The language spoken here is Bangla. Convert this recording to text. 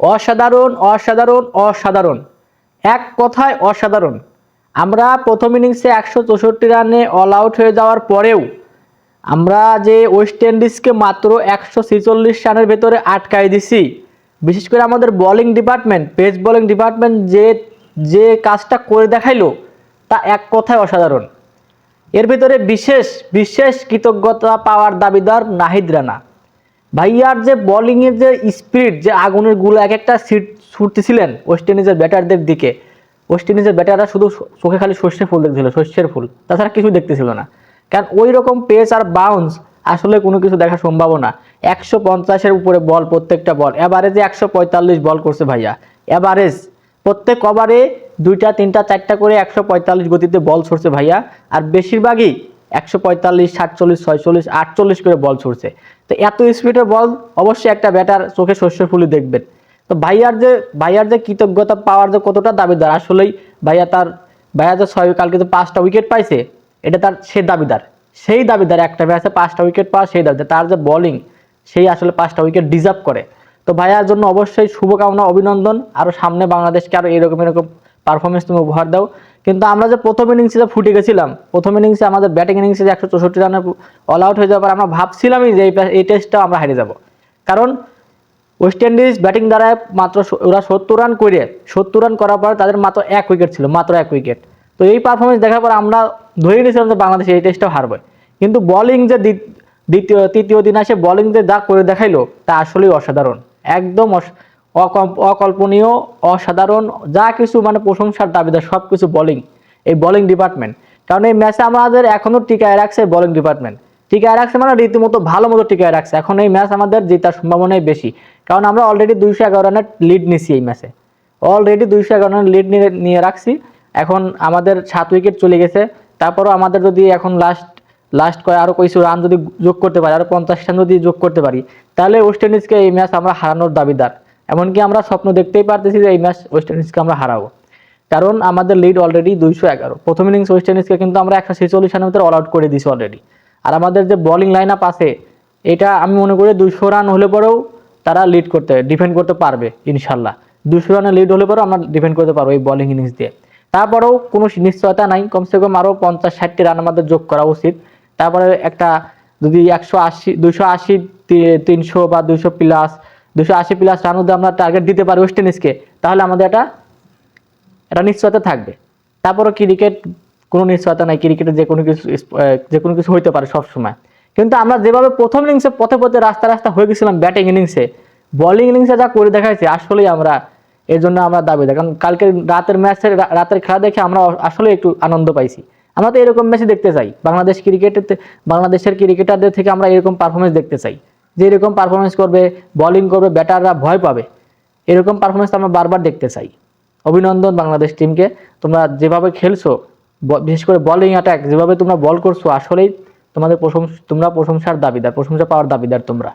অসাধারণ অসাধারণ অসাধারণ। এক কথায় অসাধারণ। আমরা প্রথম ইনিংসে একশো চৌষট্টি রানে অল আউট হয়ে যাওয়ার পরেও আমরা যে ওয়েস্ট ইন্ডিজকে মাত্র একশো ছেচল্লিশ রানের ভেতরে আটকাই দিছি, বিশেষ করে আমাদের bowling department pace bowling department যে যে কাজটা করে দেখাইলো, তা এক কথায় অসাধারণ। এর ভিতরে বিশেষ বিশেষ কৃতজ্ঞতা পাওয়ার দাবিদার নাহিদ রানা। ভাইয়ার যে বোলিংয়ের যে স্পিড যে আগুনেরগুলো, এক একটা সিট ছুটতেছিলেন ওয়েস্ট ইন্ডিজের ব্যাটারদের দিকে। ওয়েস্ট ইন্ডিজের ব্যাটাররা শুধু চোখে খালি সর্ষে ফুল দেখছিল শস্যের ফুল। তাছাড়া কিছু দেখতেছিল না। কারণ ওই রকম পেস আর বাউন্স আসলে কোনো কিছু দেখা সম্ভব না একশো পঞ্চাশের উপরে বল প্রত্যেকটা বল এভারেজে একশো পঁয়তাল্লিশ বল করছে ভাইয়া। এভারেজ প্রত্যেক ওভারে দুইটা, তিনটা, চারটা করে একশো পঁয়তাল্লিশ গতিতে বল ছড়ছে ভাইয়া। আর বেশিরভাগই একশো পঁয়তাল্লিশ, সাতচল্লিশ, ছয়চল্লিশ, আটচল্লিশ করে বল ছড়ছে। তো এত স্পিডের বল অবশ্যই একটা ব্যাটার চোখে শস্য ফুলি দেখবেন। তো ভাইয়ার যে ভাইয়ার যে কৃতজ্ঞতা, পাওয়ার যে কতটা দাবিদার, আসলেই ভাইয়া তার, ভাইয়া যে ছয় কালকে যে পাঁচটা উইকেট পাইছে, এটা তার সে দাবিদার। সেই দাবিদার একটা ম্যাচে পাঁচটা উইকেট পাওয়া সেই দাবিদার। তার যে বোলিং সেই আসলে পাঁচটা উইকেট ডিজার্ভ করে। তো ভাইয়ার জন্য অবশ্যই শুভকামনা, অভিনন্দন। আরও সামনে বাংলাদেশকে আরও এরকম এরকম পারফরমেন্স তুমি উপহার দাও। কিন্তু আমরা যে প্রথম ইনিংসে যে ফুটে গেছিলাম, প্রথম ইনিংসে আমাদের ব্যাটিং ইনিংসে যে একশো চৌষট্টি রানে অল আউট হয়ে যাওয়ার পর আমরা ভাবছিলামই যে এই টেস্টটাও আমরা হারিয়ে যাব। কারণ ওয়েস্ট ইন্ডিজ ব্যাটিং দ্বারা মাত্র ওরা সত্তর রান করে, সত্তর রান করার পর তাদের মাত্র এক উইকেট ছিল, মাত্র এক উইকেট তো এই পারফরমেন্স দেখার পর আমরা ধরে নিয়েছিলাম যে বাংলাদেশ এই টেস্টটাও হারবে। কিন্তু বোলিং যে দ্বি- দ্বিতীয়, তৃতীয় দিন আসে বোলিং যে যা করে দেখাইলো, তা আসলেই অসাধারণ। একদম অকল্পনীয়, অসাধারণ, যা কিছু মানে প্রশংসার দাবিদার সব কিছু বোলিং এই বোলিং ডিপার্টমেন্ট কারণ এই ম্যাচে আমাদের এখনও টিকায় রাখছে বলিং ডিপার্টমেন্ট টিকায় রাখছে মানে রীতিমতো ভালো মতো টিকায় রাখছে। এখন এই ম্যাচ আমাদের জেতার সম্ভাবনাই বেশি। কারণ আমরা অলরেডি দুইশো এগারো রানের লিড নিছি এই ম্যাচে অলরেডি দুইশো এগারো রানের লিড নিয়ে রাখছি। এখন আমাদের সাত উইকেট চলে গেছে। তারপরও আমাদের যদি এখন লাস্ট লাস্ট কয় আরও কিছু রান যদি যোগ করতে পারি আরও পঞ্চাশ রান যদি যোগ করতে পারি, তাহলে ওয়েস্ট ইন্ডিজকে এই ম্যাচ আমরা হারানোর দাবিদার। এমনকি আমরা স্বপ্ন দেখতেই পারতেছি যে এই ম্যাচ ওয়েস্ট ইন্ডিজকে আমরা হারাবো। কারণ আমাদের লিড অলরেডি দুইশো এগারো। প্রথম ইনিংস ওয়েস্ট ইন্ডিজকে কিন্তু আমরা একশো ছেচল্লিশ রানের ভিতরে অল আউট করে দিয়েছি অলরেডি আর আমাদের যে বোলিং লাইন আপ আছে, এটা আমি মনে করি দুইশো রান হলে পরেও তারা লিড করতে ডিফেন্ড করতে পারবে, ইনশাল্লাহ। দুশো রানের লিড হলে পরেও আমরা ডিফেন্ড করতে পারব এই বোলিং ইনিংস দিয়ে। তারপরেও কোনো নিশ্চয়তা নাই, কমসে কম আরও পঞ্চাশ ষাটটি রান আমাদের যোগ করা উচিত। তারপরে একটা যদি একশো আশি দুশো আশি, তিনশো বা দুশো প্লাস দুশো আশি প্লাস রান যদি আমরা টার্গেট দিতে পারি ওয়েস্ট ইন্ডিজকে তাহলে আমাদের এটা এটা নিশ্চয়তা থাকবে। তারপরও ক্রিকেট কোনো নিশ্চয়তা নাই ক্রিকেটে যে কোনো কিছু, যে কোনো কিছু হইতে পারে সব সময় কিন্তু আমরা যেভাবে প্রথম ইনিংসে পথে পথে রাস্তা রাস্তা হয়ে গেছিলাম ব্যাটিং ইনিংসে বলিং ইনিংসে যা করে দেখাইছে, আসলেই আমরা এর জন্য আমরা দাবি কারণ কালকে রাতের ম্যাচের রাতের খেলা দেখে আমরা আসলে একটু আনন্দ পাইছি। আমরা তো এরকম ম্যাচ দেখতে চাই। বাংলাদেশ ক্রিকেটের বাংলাদেশের ক্রিকেটারদের থেকে আমরা এরকম পারফরমেন্স দেখতে চাই। যে এরকম পারফরমেন্স করবে বলিং করবে ব্যাটাররা ভয় পাবে। এরকম পারফরমেন্স আমরা বারবার দেখতে চাই। অভিনন্দন বাংলাদেশ টিমকে তোমরা যেভাবে খেলছো বিশেষ করে বলিং অ্যাটাক যেভাবে তোমরা বল করছ, আসলেই তোমাদের প্রশংসা, তোমরা প্রশংসার দাবিদার, প্রশংসা পাওয়ার দাবিদার তোমরা।